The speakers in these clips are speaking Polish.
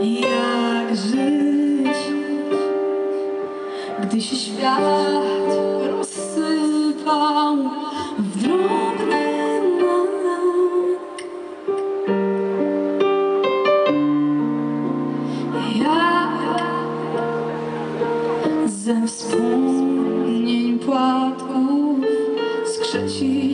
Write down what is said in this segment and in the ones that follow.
Jak żyć, gdy się świat rozsypał w drobne mak? Jak ze wspomnień płatków skrzecić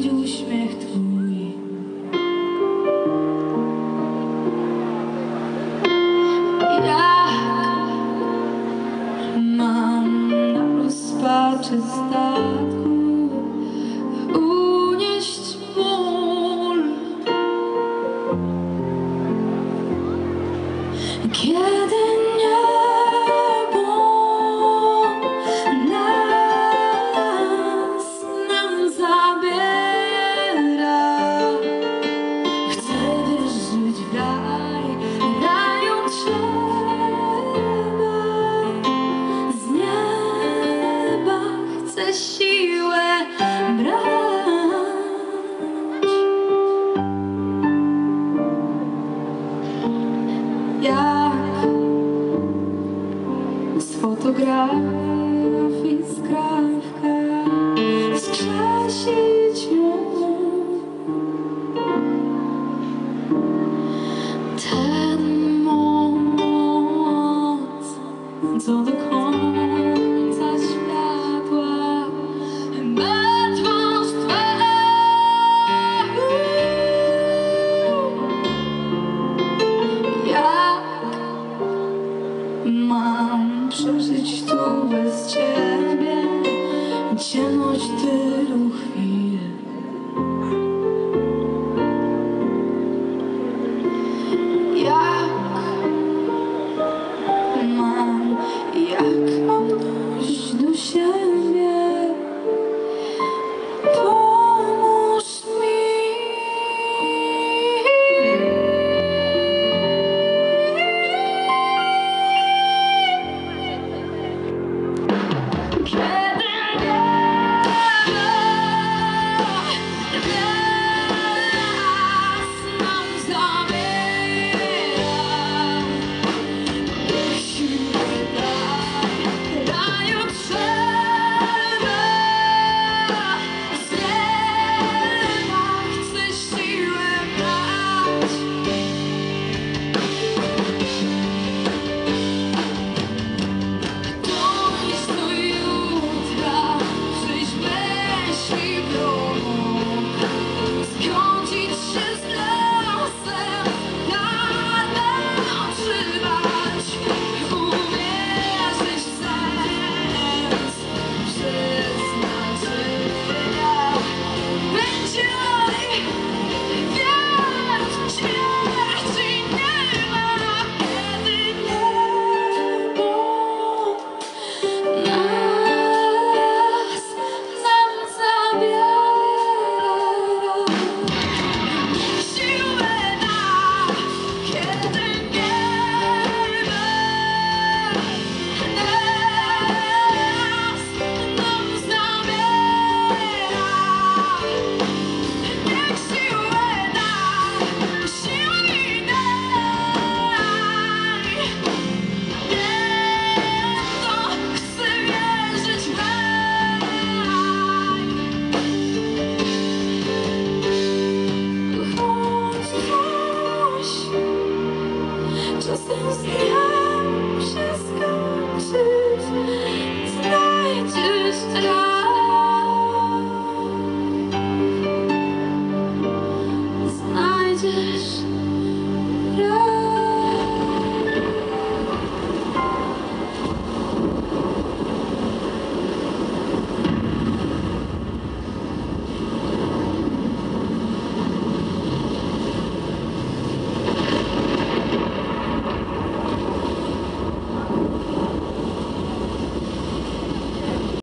przystatku unieść ból. Kiedy sky Mam przeżyć tu bez ciebie. Ciemność tylu chwil Just go to tonight, just tonight.